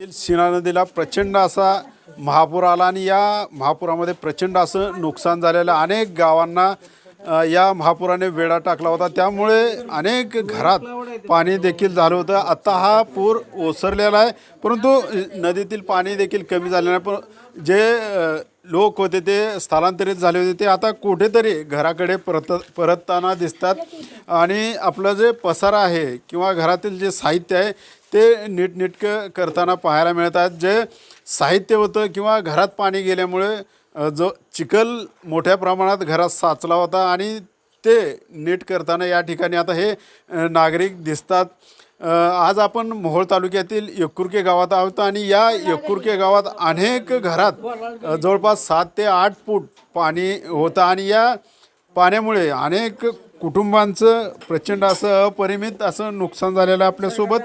शिना नदीला प्रचंड असा महापूर आला आणि या महापुरामध्ये प्रचंड असं नुकसान झालेलं अनेक गावांना या महापुराने वेढा टाकला होता. त्यामुळे अनेक घरात पाणी देखील झालं होतं. आता हा पूर ओसरलेला आहे परंतु नदीतील पाणी देखील कमी झालेलं आहे. पण जे लोक होते ते स्थलांतरित झाले होते. ते आता कुठेतरी घराकडे परत परतताना दिसतात. आणि आपलं जे पसारा आहे किंवा घरातील जे साहित्य आहे ते नीटनेटकं करताना पाहायला मिळतात जे साहित्य होतं किंवा घरात पाणी गेल्यामुळे जो चिखल मोठ्या प्रमाणात घरात साचला होता आणि ते नीट करताना या ठिकाणी आता हे नागरिक दिसतात. आज आपण मोहोळ तालुक्यातील यक्कुर्के गावात आहोत आणि या यक्कुर्के गावात अनेक घरात जवळपास सात ते आठ फूट पाणी होतं आणि या पाण्यामुळे अनेक कुटुंबांचं प्रचंड असं अपरिमित असं नुकसान झालेलं आपल्यासोबत.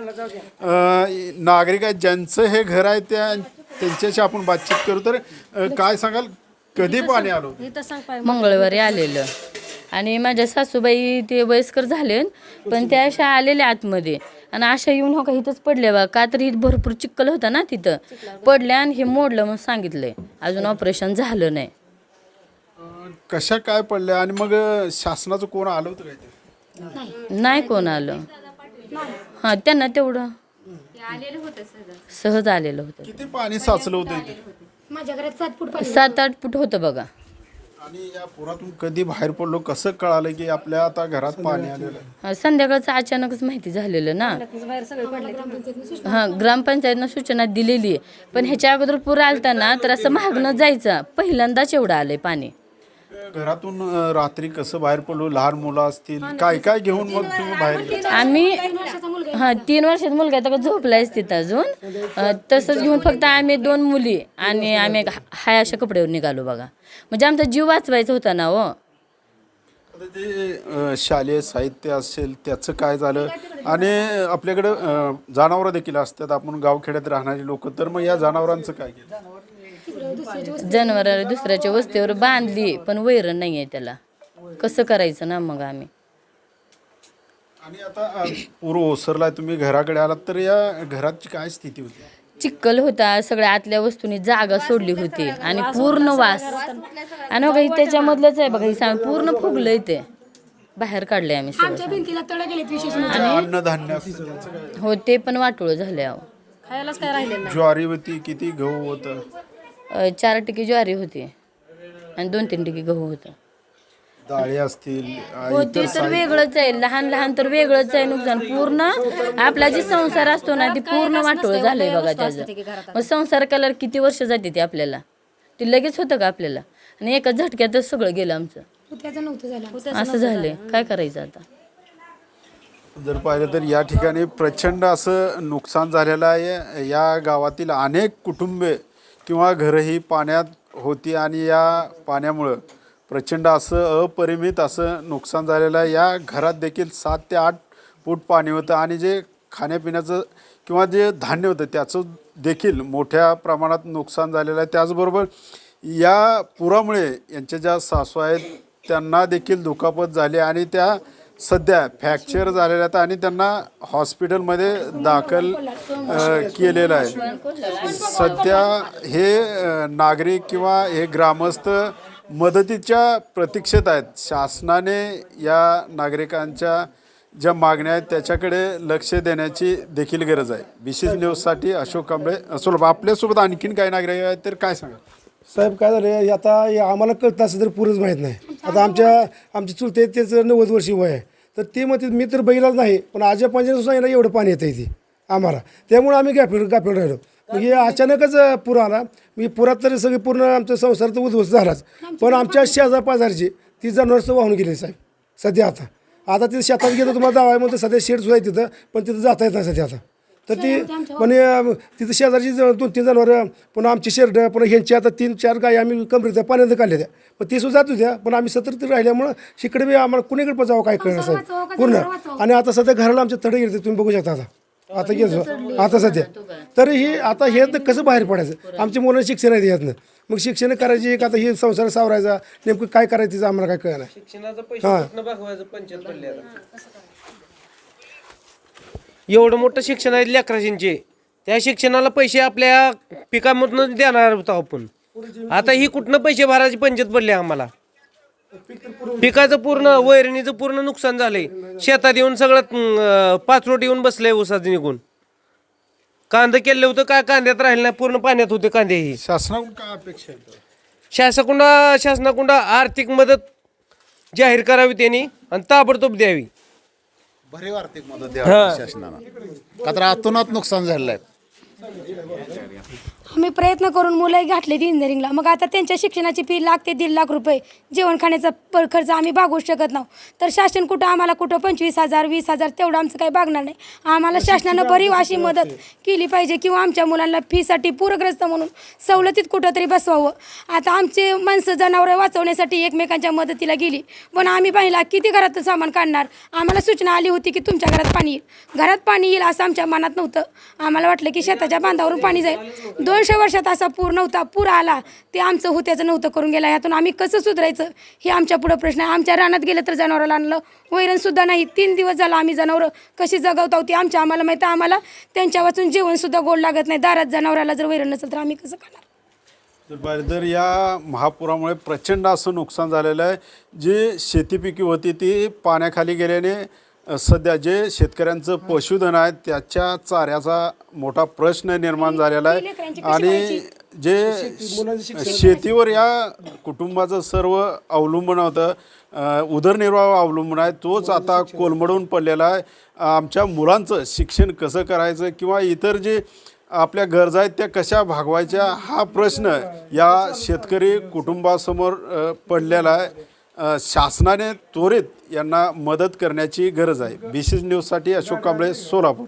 अ, नागरिक आहेत ज्यांचं हे घर आहे त्या त्यांच्याशी आपण बातचीत करू. तर अ, काय सांगाल? कधी पाणी आलं? मंगळवारी आलेलं. आणि माझ्या सासूबाई ते वयस्कर झाले पण त्या अशा आलेल्या आतमध्ये. आणि अशा येऊन हो का इथंच पडल्या बा. का तर इथं भरपूर चिक्कल होता ना तिथं. पडल्या आणि हे मोडलं म्हणून सांगितलंय. अजून ऑपरेशन झालं नाही. कशा काय पडल्या आणि मग शासनाचं कोण आलं होतं काय ते? नाही. कोण आलं. हां त्यांना तेवढं. सहज आलेलं होतं. किती पाणी साचलं होतं इथे? माझ्या घरात सात फूट पाणी सात आठ फूट होतं बघा. आणि या पुरातून कधी बाहेर पडलो कसं कळालं की आपल्या आता घरात पाणी आलेलं आहे? हा, संध्याकाळचं अचानकच माहिती झालेलं ना. बाहेर सगळे पडले हां ग्रामपंचायतनं सूचना दिलेली आहे. पण ह्याच्या अगोदर पूर आलता ना तर असं महागनं जायचं. पहिल्यांदाच एवढं आलंय पाणी. घरातून अ, रात्री कसं बाहेर पडलो? लहान मुलं असतील? काय काय घेऊन मग तुम्ही बाहेर गेला? आम्ही हा तीन वर्षात मुलगा तर झोपलायच तिथं अजून. अं, तसंच घेऊन फक्त आम्ही दोन मुली आणि आम्ही एक हाय अशा कपड्यावर निघालो बघा. म्हणजे आमचा जीव वाचवायचा होता ना हो. आता ते अ, शालेय साहित्य असेल त्याचं काय झालं? आणि आपल्याकडं जनावरं देखील असतात. आपण गावखेड्यात राहणारी लोक तर मग या जनावरांचं काय केलं? जनावर दुसऱ्याच्या वस्तीवर बांधली पण वैरण नाही आहे त्याला. कसं करायचं ना मग आम्ही? आणि आता पूर ओसरलाय तुम्ही घराकडे आलात तर या घराची काय स्थिती होती? चिक्कल होता सगळ्या आतल्या वस्तूंनी जागा सोडली होती आणि पूर्ण वास. आणि बघा त्याच्यामधलंच आहे बघा हे सांग पूर्ण फुगलंय ते. बाहेर काढलंय आम्ही सगळं. आमच्या भिंतीला तळ गेलेत विशेष म्हणजे. अन्नधान्य हो ते पण वाटोळ झाले अहो. खायलाच काय ज्वारी होती किती गहू होतं. चार टिकी ज्वारी होती. आणि दोन तीन टिकी गहू होतं. डाळी असतील हो ते तर वेगळंच आहे. लहान लहान तर वेगळंच आहे नुकसान. पूर्ण आपला जे संसार असतो ना ते पूर्ण वाटोळ झालंय बघा त्याचं. मग संसार केल्यावर किती वर्ष जाते ते आपल्याला? ते लगेच होतं का आपल्याला? आणि एका झटक्यातच सगळं गेलं आमचं. त्याचं नव्हतं झालं. असं झालंय. काय करायचं आता? जर पाहिलं तर या ठिकाणी प्रचंड असं नुकसान झालेलं आहे. या गावातील अनेक कुटुंबे किंवा घरंही पाण्यात होती आणि या पाण्यामुळं प्रचंड असं अपरिमित असं नुकसान झालेलं आहे. या घरात देखील सात ते आठ फूट पाणी होतं आणि जे खाण्यापिण्याचं किंवा जे धान्य होतं त्याचं देखील मोठ्या प्रमाणात नुकसान झालेलं आहे. त्याचबरोबर या पुरामुळे यांच्या ज्या सासू आहेत त्यांना देखील दुखापत झाली आणि त्या सध्या फ्रॅक्चर झालेल्या आहेत आणि त्यांना हॉस्पिटलमध्ये दाखल केलेलं आहे. सध्या हे नागरिक किंवा हे ग्रामस्थ मदतीच्या प्रतीक्षेत आहेत. शासनाने या नागरिकांच्या ज्या मागण्या आहेत त्याच्याकडे लक्ष देण्याची देखील गरज आहे. विशेष न्यूजसाठी अशोक कांबळे असोल आपल्यासोबत आणखीन काही नागरिक आहेत तर काय सांगा साहेब काय झालं आता आम्हाला कळत असं तर पुरंच माहीत नाही. आता आमच्या आमचे चुलते त्याचं नव्वद वर्षी वय आहे. तर ते म्हणते मी तर बैलाच नाही पण आजच्या पंचायत सांगितलं एवढं पाणी येतं इथे. आम्हाला. त्यामुळे आम्ही गाफील गाफील राहिलो. हे अचानकच पूर आला. मी पुरात तरी सगळे पूर्ण आमचा संसार तर उद्ध्वस्त झालाच. पण आमच्या शेजार पाजारची ती जनावरचं वाहून गेली साहेब. सध्या आता. आता तिथं शेतात गेलं तुम्हाला जावाय म्हणतो सध्या शेड सुद्धा आहे तिथं पण तिथं जाता येत नाही सध्या आता. तर ती पण अं, तिथं शेजारची ज- दोन तीन जनावरं पुन्हा आमची शेरड पुन्हा ह्यांची आता तीन चार गाय आम्ही कमरेत पाण्यात काढल्या त्या. पण ती सुद्धा जात होत्या पण आम्ही सतर्क राहिल्यामुळं शिकडे बी आम्हाला कुणीकडे पण जावं काय कळणार साहेब. पूर्ण. आणि आता सध्या घराला आमचे तडे गेले तुम्ही बघू शकता आता. आता गेलो आता सध्या. तर ही आता हे तर कसं बाहेर पडायचं? आमच्या मुलांना शिक्षण आहे यातनं. मग शिक्षण करायची एक आता हे संसार सावरायचा नेमकं काय करायचं तिचं आम्हाला काय कळणार शिक्षणाचं पैसे कुठनं भागवायचं पंचायत पडले आता. एवढं मोठं शिक्षण आहे लेकराशींचे त्या शिक्षणाला पैसे आपल्या पिकामधून देणार होतो आपण. आता ही कुठनं पैसे भरायची पंचायत पडली आम्हाला? पिकाचं पूर्ण वैरणीचं पूर्ण नुकसान झालंय. शेतात येऊन सगळं पाचरोट येऊन बसलंय ऊसाचं निघून. कांदे केलं होतं काय कांद्यात राहिले नाही? पूर्ण पाण्यात होते कांदे ही. शासनाकडून काय अपेक्षा आहे शासकुंडा शासनाकुंड आर्थिक मदत जाहीर करावी त्यांनी आणि ताबडतोब द्यावी. भरीव आर्थिक मदत द्यावी शासनानं का तर अतोनात नुकसान झालेलं आहे. आम्ही प्रयत्न करून मुलं घातले इंजिनिअरिंगला मग आता त्यांच्या शिक्षणाची फी लाख ते दीड लाख रुपये. जेवण खाण्याचा प खर्च आम्ही भागवू शकत नाही तर शासन कुठं? आम्हाला कुठं? पंचवीस हजार वीस हजार तेवढं आमचं काही भागणार नाही. आम्हाला शासनानं भरीव अशी मदत केली पाहिजे किंवा आमच्या मुलांना फीसाठी पूरग्रस्त म्हणून सवलतीत कुठंतरी बसवावं. आता आमचे माणसं जनावरं वाचवण्यासाठी एकमेकांच्या मदतीला गेली. पण आम्ही पाहिला किती घरात सामान काढणार? आम्हाला सूचना आली होती की तुमच्या घरात पाणी येईल. घरात पाणी येईल असं आमच्या मनात नव्हतं. आम्हाला वाटलं की शेताच्या बांधावरून पाणी जाईल. दोनशे वर्षात असा पूर नव्हता. पूर आला. ते आमचं होत्याचं नव्हतं करून गेला. यातून आम्ही कसं सुधारायचं? हे आमच्या पुढं प्रश्न आहे. आमच्या रानात गेलं तर जनावराला आणलं. वैरणसुद्धा नाही. तीन दिवस झाला आम्ही जनावरं कशी जगवता? होती आमच्या आम्हाला माहिती आम्हाला त्यांच्या वाचून जेवणसुद्धा गोड लागत नाही. दारात जनावराला जर वैरण नसेल तर आम्ही कसं खाणार? तर या महापुरामुळे प्रचंड असं नुकसान झालेलं आहे. जी शेतीपिकी होती ती पाण्याखाली गेल्याने सध्या जे शेतकऱ्यांचं पशुधन आहे त्याच्या चाऱ्याचा मोठा प्रश्न निर्माण झालेला आहे. आणि जे शेतीवर या कुटुंबाचं सर्व अवलंबून होतं. उदरनिर्वाह अवलंबून आहे. तोच आता कोलमडून पडलेला आहे. आमच्या मुलांचं शिक्षण कसं करायचं किंवा इतर जे आपल्या गरजा आहेत त्या कशा भागवायच्या हा प्रश्न या शेतकरी कुटुंबासमोर पडलेला आहे. शासनाने त्वरित यांना मदत करण्याची गरज आहे. बी सी न्यूजसाठी अशोक कांबळे सोलापूर.